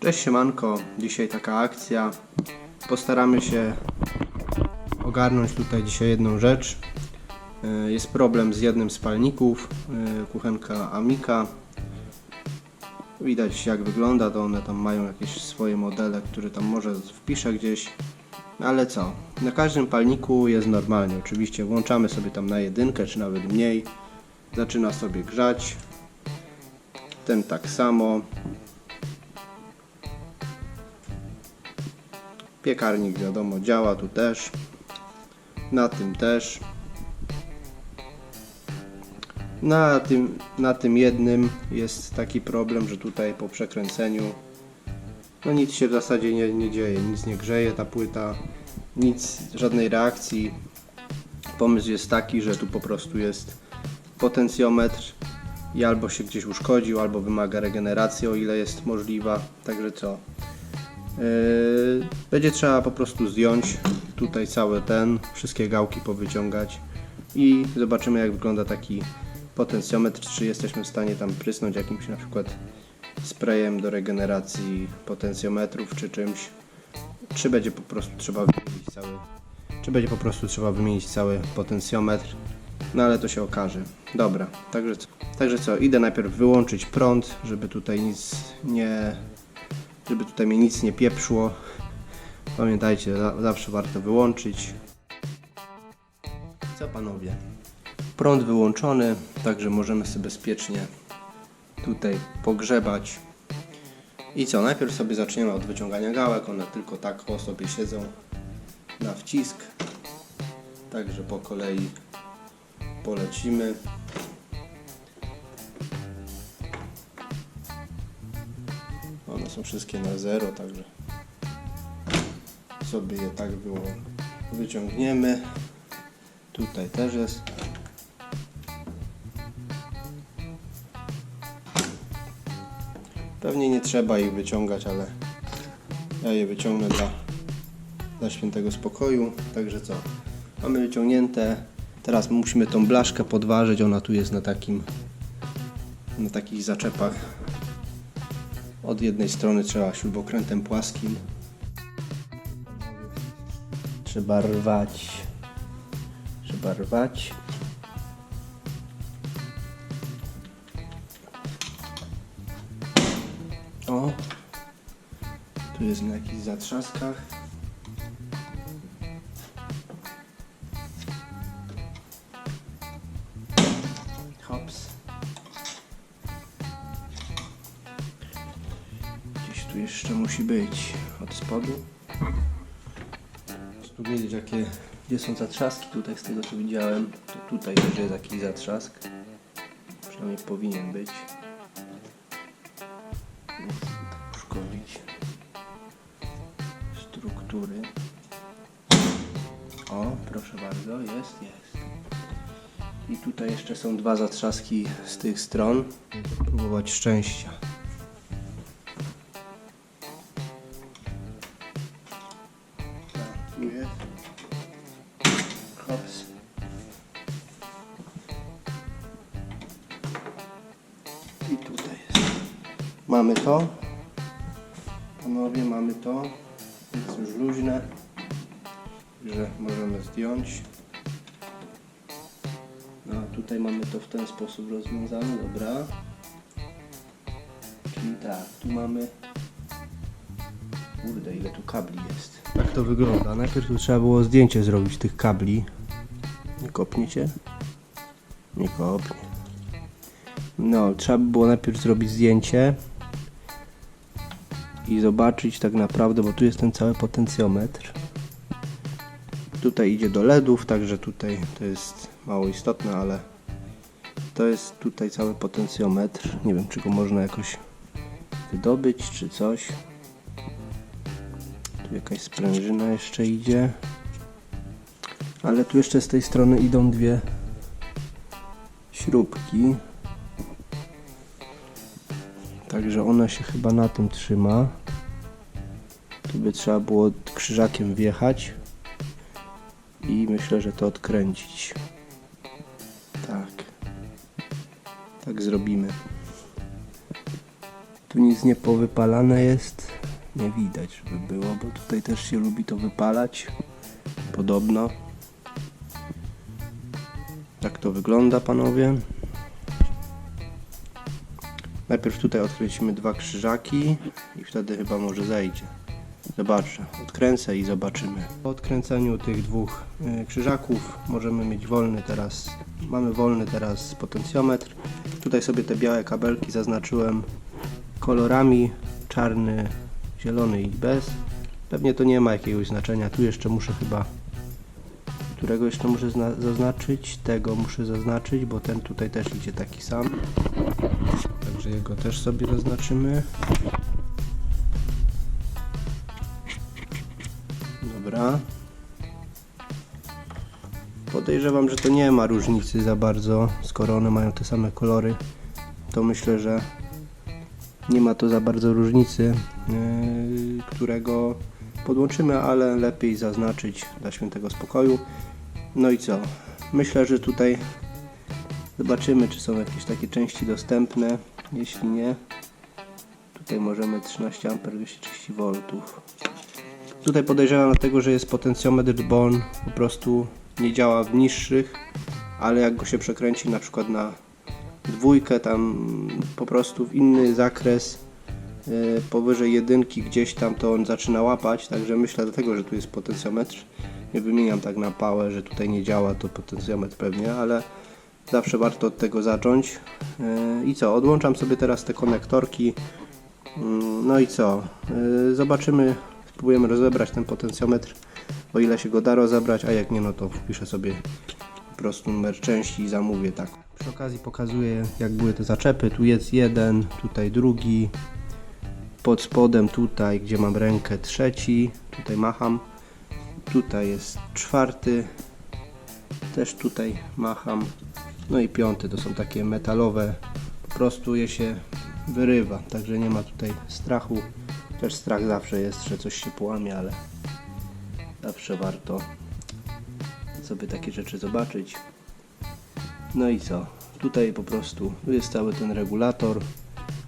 Cześć siemanko, dzisiaj taka akcja. Postaramy się ogarnąć tutaj dzisiaj jedną rzecz. Y, Jest problem z jednym z palników, y, kuchenka Amika. Widać jak wygląda, to one tam mają jakieś swoje modele, które tam może wpiszę gdzieś. Ale co, na każdym palniku jest normalnie. Oczywiście włączamy sobie tam na jedynkę, czy nawet mniej. Zaczyna sobie grzać. Ten tak samo. Piekarnik wiadomo działa tu też. Na tym też. Na tym, na tym jednym jest taki problem, że tutaj po przekręceniu no nic się w zasadzie nie, nie dzieje, nic nie grzeje ta płyta, nic, żadnej reakcji. Pomysł jest taki, że tu po prostu jest potencjometr i albo się gdzieś uszkodził, albo wymaga regeneracji, o ile jest możliwa. Także co? Yy, Będzie trzeba po prostu zdjąć tutaj cały ten, wszystkie gałki powyciągać i zobaczymy jak wygląda taki potencjometr, czy jesteśmy w stanie tam prysnąć jakimś na przykład sprayem do regeneracji potencjometrów czy czymś, czy będzie po prostu trzeba wymienić cały, czy będzie po prostu trzeba wymienić cały potencjometr, no ale to się okaże. Dobra, także także co, idę najpierw wyłączyć prąd, żeby tutaj nic nie, żeby tutaj mnie nic nie pieprzło. Pamiętajcie, za- zawsze warto wyłączyć. Co panowie? Prąd wyłączony, także możemy sobie bezpiecznie tutaj pogrzebać. I co? Najpierw sobie zaczniemy od wyciągania gałek. One tylko tak o sobie siedzą na wcisk. Także po kolei polecimy. One są wszystkie na zero, także sobie je tak było wyciągniemy. Tutaj też jest. Pewnie nie trzeba ich wyciągać, ale ja je wyciągnę dla, dla świętego spokoju. Także co? Mamy wyciągnięte. Teraz musimy tą blaszkę podważyć. Ona tu jest na takim na takich zaczepach. Od jednej strony trzeba śrubokrętem płaskim. Trzeba rwać. Trzeba rwać. O! Tu jest na jakichś zatrzaskach. Musi być od spodu. Tu wiedzieć jakie, gdzie są zatrzaski tutaj z tego co widziałem. To tutaj też jest jakiś zatrzask. Przynajmniej powinien być. Uszkodzić struktury. O, proszę bardzo, jest, jest. I tutaj jeszcze są dwa zatrzaski z tych stron. Próbować szczęścia. Mamy to. Panowie, mamy to. Jest już luźne. Że możemy zdjąć. No, tutaj mamy to w ten sposób rozwiązane, dobra. Czyli tak, tu mamy. Kurde, ile tu kabli jest. Tak to wygląda. Najpierw tu trzeba było zdjęcie zrobić tych kabli. Nie kopniecie? Nie kopnie. No, trzeba by było najpierw zrobić zdjęcie i zobaczyć tak naprawdę, bo tu jest ten cały potencjometr. Tutaj idzie do LEDów, także tutaj to jest mało istotne, ale to jest tutaj cały potencjometr. Nie wiem, czy go można jakoś wydobyć, czy coś. Tu jakaś sprężyna jeszcze idzie. Ale tu jeszcze z tej strony idą dwie śrubki. Także ona się chyba na tym trzyma. Tu by trzeba było krzyżakiem wjechać. I myślę, że to odkręcić. Tak. Tak zrobimy. Tu nic nie powypalane jest. Nie widać, żeby było, bo tutaj też się lubi to wypalać. Podobno. Tak to wygląda, panowie. Najpierw tutaj odkręcimy dwa krzyżaki i wtedy chyba może zejdzie. Zobaczę, odkręcę i zobaczymy. Po odkręceniu tych dwóch y, krzyżaków możemy mieć wolny teraz, mamy wolny teraz potencjometr. Tutaj sobie te białe kabelki zaznaczyłem kolorami czarny, zielony i bez. Pewnie to nie ma jakiegoś znaczenia. Tu jeszcze muszę chyba którego jeszcze muszę zna- zaznaczyć, tego muszę zaznaczyć, bo ten tutaj też idzie taki sam. Także jego też sobie zaznaczymy. Dobra. Podejrzewam, że to nie ma różnicy za bardzo, skoro one mają te same kolory. To myślę, że nie ma to za bardzo różnicy, yy, którego podłączymy, ale lepiej zaznaczyć dla świętego spokoju. No i co? Myślę, że tutaj zobaczymy, czy są jakieś takie części dostępne. Jeśli nie, tutaj możemy 13 A 230 V. Tutaj podejrzewam dlatego, że jest potencjometr, bo on po prostu nie działa w niższych, ale jak go się przekręci na przykład na dwójkę, tam po prostu w inny zakres yy, powyżej jedynki gdzieś tam to on zaczyna łapać, także myślę dlatego, że tu jest potencjometr. Nie wymieniam tak na pałę, że tutaj nie działa to potencjometr pewnie, ale zawsze warto od tego zacząć. Yy, I co, odłączam sobie teraz te konektorki. Mm, No i co? Yy, Zobaczymy, spróbujemy rozebrać ten potencjometr, o ile się go da rozebrać, a jak nie, no to wpiszę sobie po prostu numer części i zamówię tak. Przy okazji pokazuję, jak były te zaczepy. Tu jest jeden, tutaj drugi, pod spodem tutaj, gdzie mam rękę trzeci, tutaj macham. Tutaj jest czwarty, też tutaj macham. No i piąty to są takie metalowe, po prostu je się wyrywa, także nie ma tutaj strachu. Też strach zawsze jest, że coś się połamie, ale zawsze warto sobie takie rzeczy zobaczyć. No i co? Tutaj po prostu tu jest cały ten regulator,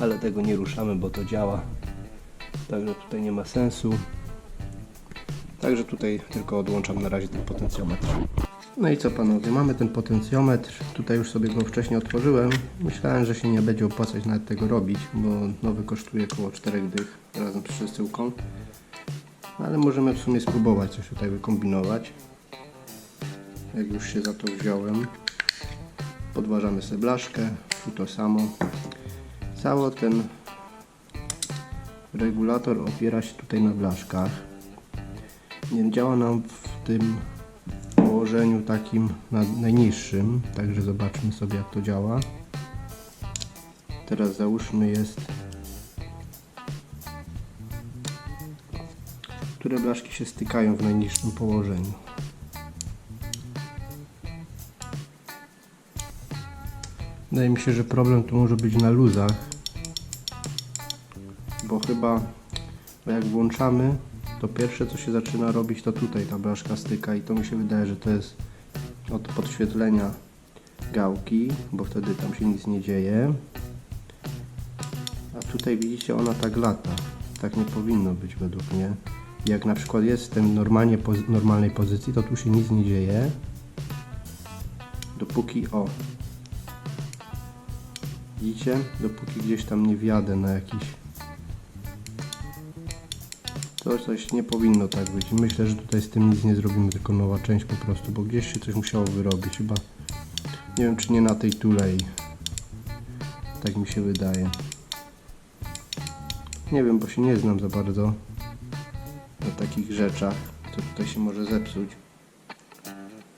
ale tego nie ruszamy, bo to działa. Także tutaj nie ma sensu. Także tutaj tylko odłączam na razie ten potencjometr. No i co panowie, mamy ten potencjometr. Tutaj już sobie go wcześniej otworzyłem. Myślałem, że się nie będzie opłacać nawet tego robić, bo nowy kosztuje około 4 dych razem z przesyłką. Ale możemy w sumie spróbować coś tutaj wykombinować. Jak już się za to wziąłem. Podważamy sobie blaszkę, tu to samo. Cały ten regulator opiera się tutaj na blaszkach. Nie działa nam w tym położeniu takim na najniższym, także zobaczmy sobie jak to działa. Teraz załóżmy jest które blaszki się stykają w najniższym położeniu. Wydaje mi się, że problem tu może być na luzach, bo chyba bo jak włączamy, to pierwsze co się zaczyna robić to tutaj ta blaszka styka i to mi się wydaje, że to jest od podświetlenia gałki, bo wtedy tam się nic nie dzieje. A tutaj widzicie ona tak lata. Tak nie powinno być według mnie. Jak na przykład jest w tej normalnie, normalnej pozycji, to tu się nic nie dzieje. Dopóki o. Widzicie? Dopóki gdzieś tam nie wjadę na jakiś to coś nie powinno tak być. Myślę, że tutaj z tym nic nie zrobimy, tylko nowa część po prostu, bo gdzieś się coś musiało wyrobić. Chyba nie wiem, czy nie na tej tulei. Tak mi się wydaje. Nie wiem, bo się nie znam za bardzo na takich rzeczach, co tutaj się może zepsuć.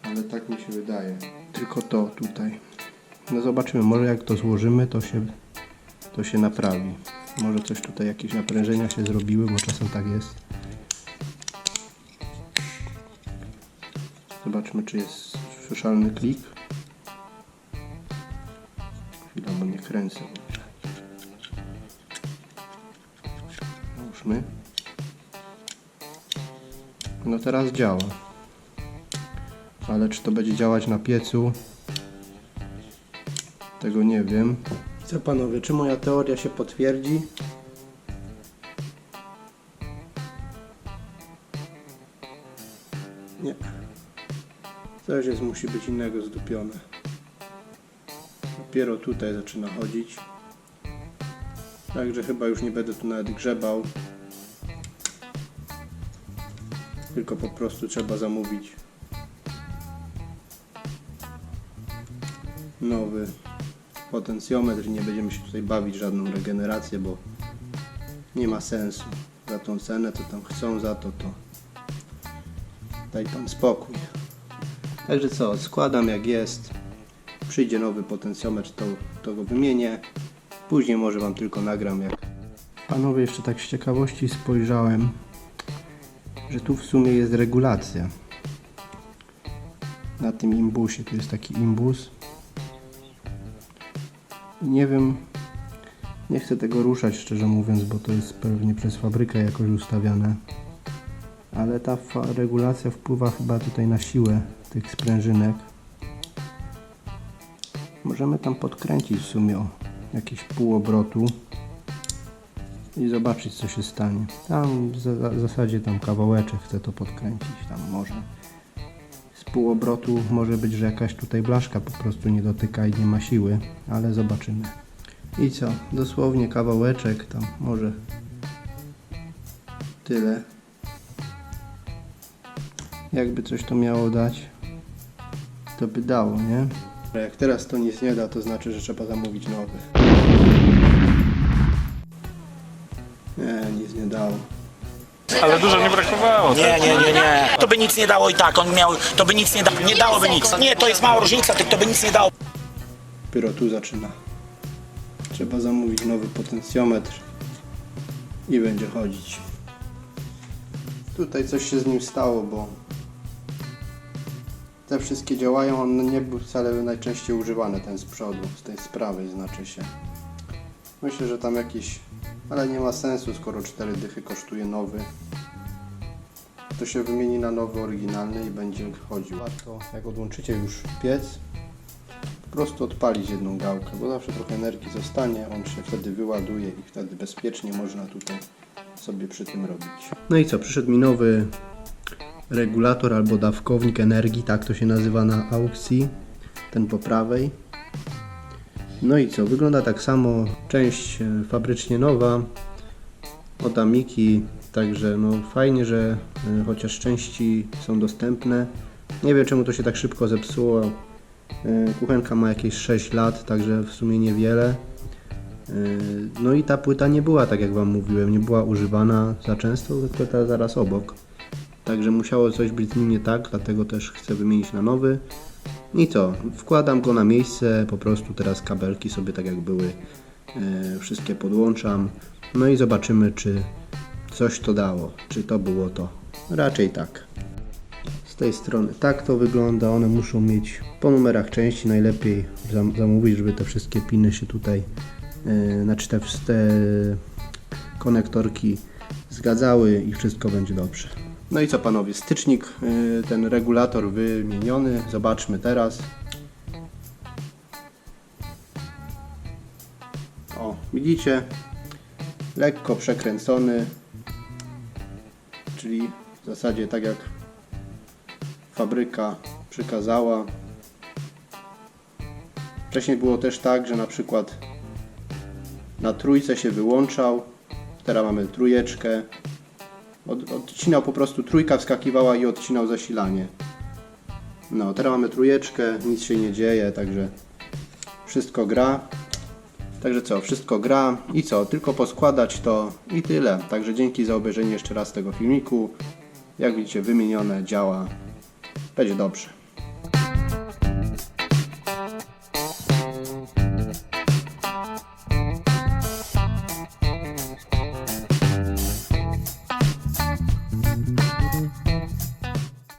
Ale tak mi się wydaje. Tylko to tutaj. No zobaczymy, może jak to złożymy, to się, to się naprawi. Może coś tutaj, jakieś naprężenia się zrobiły, bo czasem tak jest. Zobaczmy, czy jest słyszalny klik. Chwila, bo nie kręcę. Załóżmy. No teraz działa. Ale czy to będzie działać na piecu? Tego nie wiem. Co panowie, czy moja teoria się potwierdzi? Nie. Coś jest, musi być innego zdupione. Dopiero tutaj zaczyna chodzić. Także chyba już nie będę tu nawet grzebał. Tylko po prostu trzeba zamówić potencjometr nie będziemy się tutaj bawić żadną regenerację, bo nie ma sensu. Za tą cenę, to tam chcą za to, to daj pan spokój. Także co, składam jak jest. Przyjdzie nowy potencjometr, to, to go wymienię. Później może Wam tylko nagram jak... Panowie, jeszcze tak z ciekawości spojrzałem, że tu w sumie jest regulacja. Na tym imbusie, tu jest taki imbus. Nie wiem, nie chcę tego ruszać szczerze mówiąc, bo to jest pewnie przez fabrykę jakoś ustawiane. Ale ta regulacja wpływa chyba tutaj na siłę tych sprężynek. Możemy tam podkręcić w sumie o jakieś pół obrotu i zobaczyć co się stanie. Tam w za- w zasadzie tam kawałeczek chcę to podkręcić, tam może pół obrotu może być, że jakaś tutaj blaszka po prostu nie dotyka i nie ma siły, ale zobaczymy. I co? Dosłownie kawałeczek tam może tyle. Jakby coś to miało dać, to by dało, nie? Jak teraz to nic nie da, to znaczy, że trzeba zamówić nowy. Nie, nic nie dało. Ale dużo nie brakowało. Nie, nie, nie, nie. To by nic nie dało i tak. On miał, to by nic nie dało. Nie dałoby nic. Nie, to jest mała różnica, tylko to by nic nie dało. Dopiero tu zaczyna. Trzeba zamówić nowy potencjometr i będzie chodzić. Tutaj coś się z nim stało, bo te wszystkie działają, on nie był wcale najczęściej używany, ten z przodu, z tej z prawej znaczy się. Myślę, że tam jakiś, ale nie ma sensu, skoro 4 dychy kosztuje nowy. To się wymieni na nowy, oryginalny i będzie chodził. Warto, jak odłączycie już piec, po prostu odpalić jedną gałkę, bo zawsze trochę energii zostanie, on się wtedy wyładuje i wtedy bezpiecznie można tutaj sobie przy tym robić. No i co, przyszedł mi nowy regulator albo dawkownik energii, tak to się nazywa na aukcji, ten po prawej. No i co, wygląda tak samo, część e, fabrycznie nowa, od Amiki, także no fajnie, że e, chociaż części są dostępne. Nie wiem czemu to się tak szybko zepsuło, E, Kuchenka ma jakieś 6 lat, także w sumie niewiele. No i ta płyta nie była, tak jak Wam mówiłem, nie była używana za często, tylko ta zaraz obok. Także musiało coś być z nim nie tak, dlatego też chcę wymienić na nowy. I co? Wkładam go na miejsce, po prostu teraz kabelki sobie tak jak były, e, wszystkie podłączam. No i zobaczymy, czy coś to dało, czy to było to. Raczej tak. Z tej strony tak to wygląda. One muszą mieć po numerach części najlepiej zam zamówić, żeby te wszystkie piny się tutaj, yy, znaczy te, te konektorki zgadzały i wszystko będzie dobrze. No i co panowie, stycznik, yy, ten regulator wymieniony. Zobaczmy teraz. O, widzicie? Lekko przekręcony, czyli w zasadzie tak jak fabryka przykazała. Wcześniej było też tak, że na przykład na trójce się wyłączał, teraz mamy trójeczkę. Od, odcinał po prostu, trójka wskakiwała i odcinał zasilanie. No, teraz mamy trójeczkę, nic się nie dzieje, także wszystko gra. Także co, wszystko gra i co, tylko poskładać to i tyle. Także dzięki za obejrzenie jeszcze raz tego filmiku. Jak widzicie, wymienione, działa. Będzie dobrze.